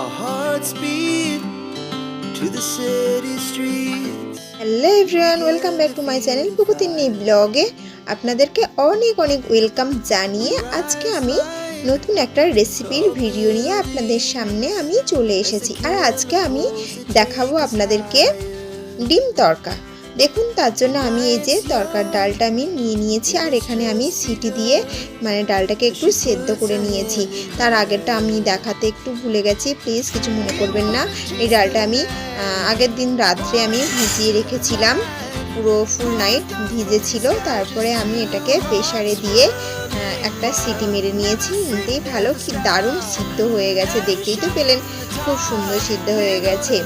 Our hearts beat to the city streets. Hello everyone welcome back to my channel পুকুতিন্নি ব্লগে আপনাদেরকে অনেক অনেক welcome জানিয়ে আজকে আমি নতুন একটা রেসিপির ভিডিও নিয়ে আপনাদের সামনে আমি চলে এসেছি। আর আজকে আমি দেখাবো আপনাদেরকে ডিম তড়কা দেখুন, তার জন্য আমি এই যে তরকার ডালটা আমি নিয়ে নিয়েছি, আর এখানে আমি সিটি দিয়ে মানে ডালটাকে একটু সেদ্ধ করে নিয়েছি। তার আগেরটা আমি দেখাতে একটু ভুলে গেছি, প্লিজ কিছু মনে করবেন না। এই ডালটা আমি আগের দিন রাত্রে আমি ভিজিয়ে রেখেছিলাম, পুরো ফুল নাইট ভিজেছিল। তারপরে আমি এটাকে প্রেশারে দিয়ে একটা সিটি মেরে নিয়েছি। নিতেই ভালো, কি দারুণ সিদ্ধ হয়ে গেছে, দেখতেই তো পেলেন, খুব সুন্দর সিদ্ধ হয়ে গেছে।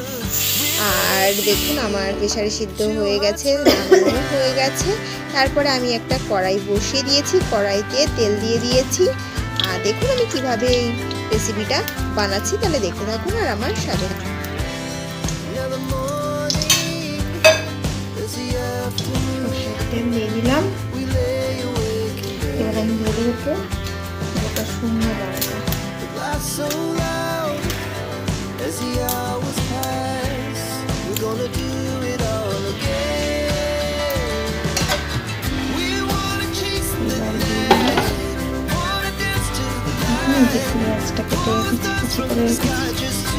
আর দেখুন, আমার প্রেশারে সিদ্ধ হয়ে গেছে হয়ে গেছে। তারপরে আমি একটা কড়াই বসিয়ে দিয়েছি, কড়াইতে তেল দিয়ে দিয়েছি। আর দেখুন, আমি কীভাবে এই রেসিপিটা বানাচ্ছি, তাহলে দেখতে থাকুন আর আমার সাথে শুকনো লঙ্কা gonna do it all again. We wanna chase the দিলাম wanna dance to the এই যে পেঁয়াজটা কেটে রেখেছি কুচি করে রেখেছি পেঁয়াজ কুচি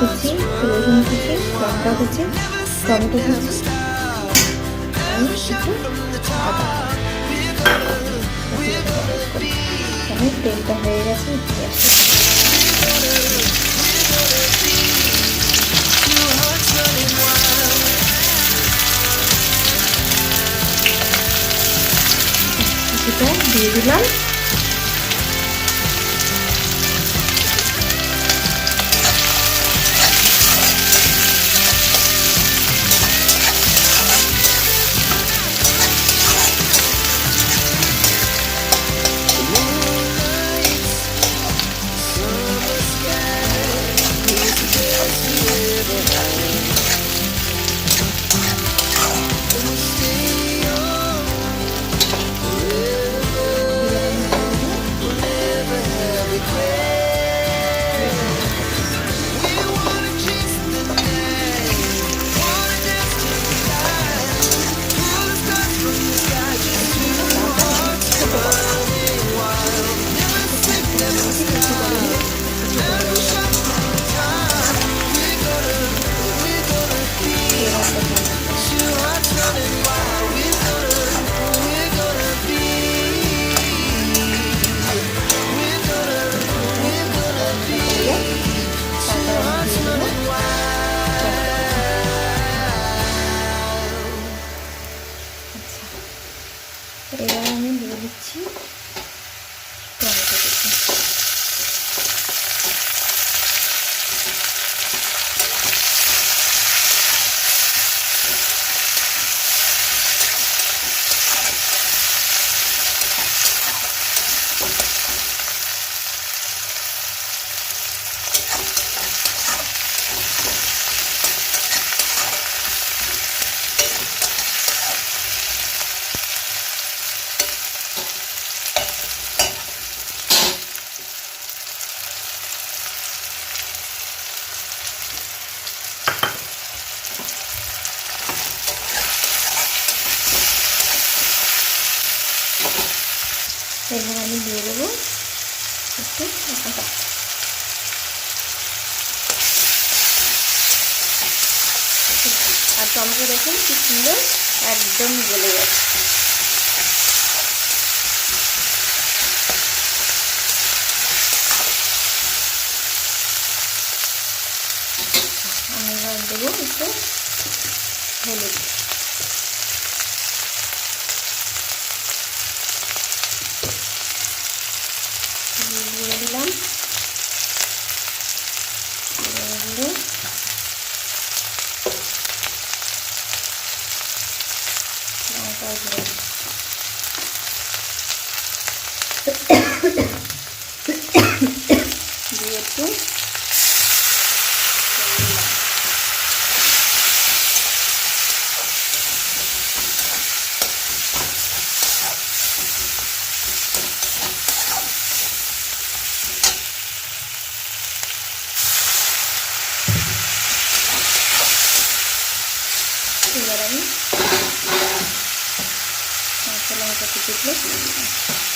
রসুন কুচি লঙ্কা কুচি টমেটো কুচি আমি কিছু আদা তেলটা হয়ে গেছে পেঁয়াজটা কিছুটা দিয়ে দিলাম। টমেটো দেখুন কি সুন্দর একদম গলে গেছে। আমি এবার দেবো একটু হলুদ। gitu Sekarang ini, langsung ke titik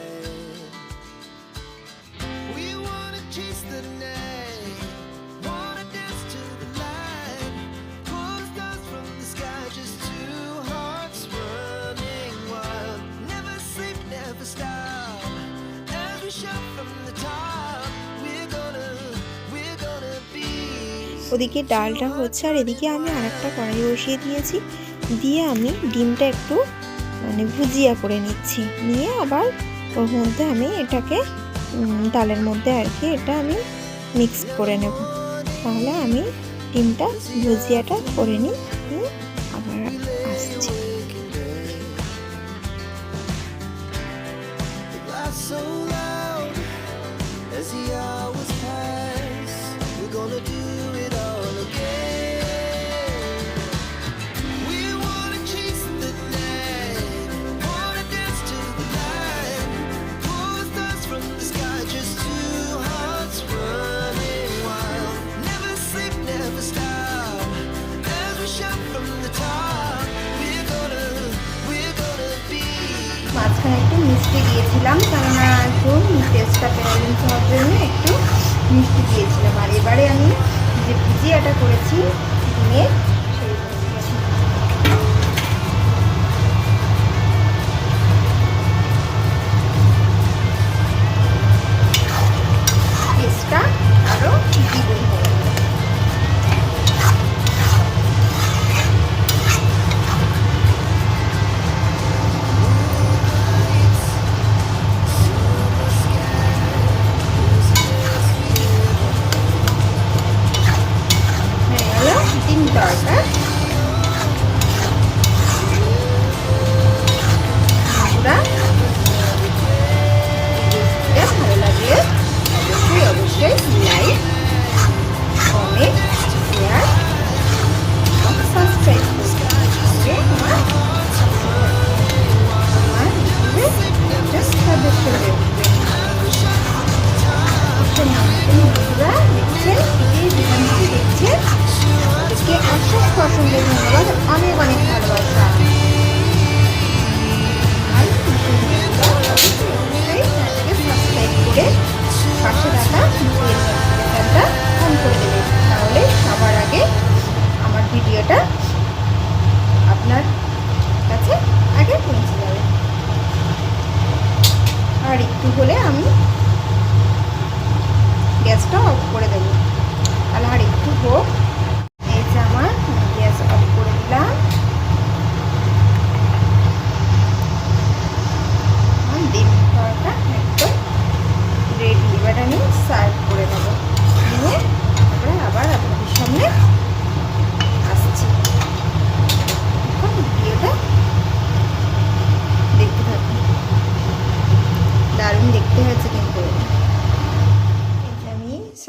ওদিকে ডালটা হচ্ছে আর এদিকে আমি আর একটা কড়াই বসিয়ে দিয়েছি। দিয়ে আমি ডিমটা একটু মানে ভুজিয়া করে নিচ্ছি। নিয়ে আবার ওর মধ্যে আমি এটাকে ডালের মধ্যে আর কি এটা আমি মিক্স করে নেব। তাহলে আমি ডিমটা ভুজিয়াটা করে নিই। মাঝখানে একটু মিষ্টি দিয়েছিলাম কেননা একটু টেস্টটা ব্যালেন্স হওয়ার জন্য একটু মিষ্টি দিয়েছিলাম। আর এবারে আমি যে ভুজিয়াটা করেছি ডিমের ডিম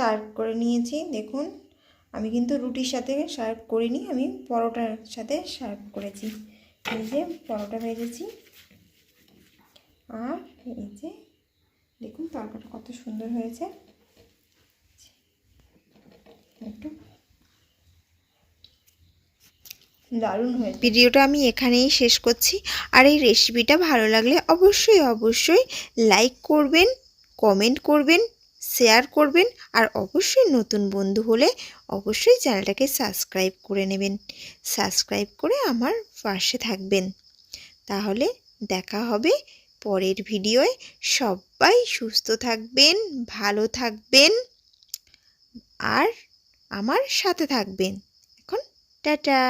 সার্ভ করে নিয়েছি। দেখুন, আমি কিন্তু রুটির সাথে সার্ভ করিনি, আমি পরোটার সাথে সার্ভ করেছি। এই যে পরোটা ভেজেছি। আর এই যে, দেখুন তরকাটা কত সুন্দর হয়েছে। একটু দারুণ হয়েছে। ভিডিওটা আমি এখানেই শেষ করছি। আর এই রেসিপিটা ভালো লাগলে অবশ্যই অবশ্যই লাইক করবেন কমেন্ট করবেন। শেয়ার করবেন আর অবশ্যই নতুন বন্ধু হলে অবশ্যই চ্যানেলটাকে সাবস্ক্রাইব করে নেবেন। সাবস্ক্রাইব করে আমার পাশে থাকবেন। তাহলে দেখা হবে পরের ভিডিওয়। সবাই সুস্থ থাকবেন, ভালো থাকবেন আর আমার সাথে থাকবেন। এখন টাটা।